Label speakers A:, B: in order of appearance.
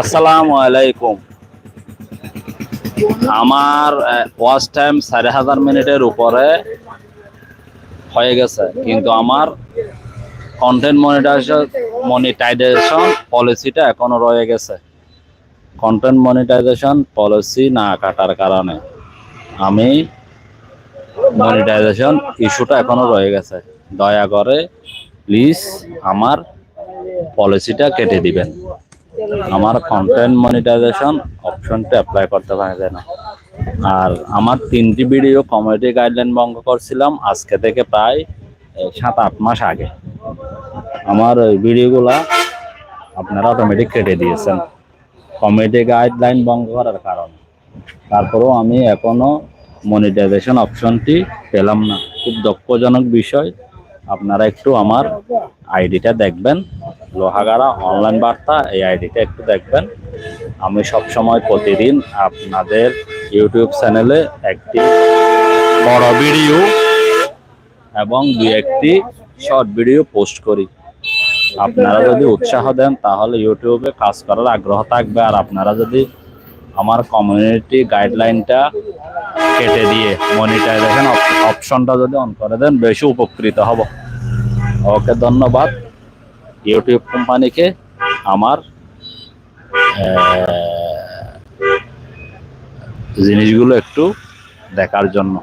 A: আসসালামু আলাইকুম। আমার ওয়াচ টাইম সাড়ে হাজার মিনিটের উপরে হয়ে গেছে। কিন্তু আমার কন্টেন্ট মনিটাইজেশন মনিটাইজেশন পলিসিটা এখনও রয়ে গেছে। কন্টেন্ট মনিটাইজেশন পলিসি না কাটার কারণে আমি মনিটাইজেশন ইস্যুটা এখনও রয়ে গেছে। দয়া করে প্লিজ আমার পলিসিটা কেটে দিবেন। আমার কন্টেন্ট মনিটাইজেশন অপশনটা অ্যাপ্লাই করতে পারে না। আর আমার তিনটি ভিডিও কমিউনিটি গাইডলাইন ভঙ্গ করছিলাম আজকে থেকে প্রায় সাত, আট মাস আগে। আমার ওই ভিডিওগুলা আপনারা অটোমেটিক কেটে দিয়েছেন। কমিউনিটি গাইডলাইন ভঙ্গ করার কারণে। তারপরেও আমি এখনও মনিটাইজেশন অপশনটি পেলাম না। খুব দুঃখজনক বিষয়। আপনারা একটু আমার আইডিটা দেখবেন। লোহাগাড়া অনলাইন বার্তা, এই আইডিটা একটু দেখবেন। আমি সব সময় প্রতিদিন আপনাদের ইউটিউব চ্যানেলে একটি বড় ভিডিও এবং দু একটি শর্ট ভিডিও পোস্ট করি। আপনারা যদি উৎসাহ দেন, তাহলে ইউটিউবে কাজ করার আগ্রহ থাকবে। আর আপনারা যদি আমার কমিউনিটি গাইডলাইনটা কেটে দিয়ে মনিটাইজেশন অপশনটা যদি অন করে দেন, বেশি উপকৃত হব। ওকে, ধন্যবাদ। ইউটিউব কোম্পানিকে আমার জিনিসগুলো একটু দেখার জন্য।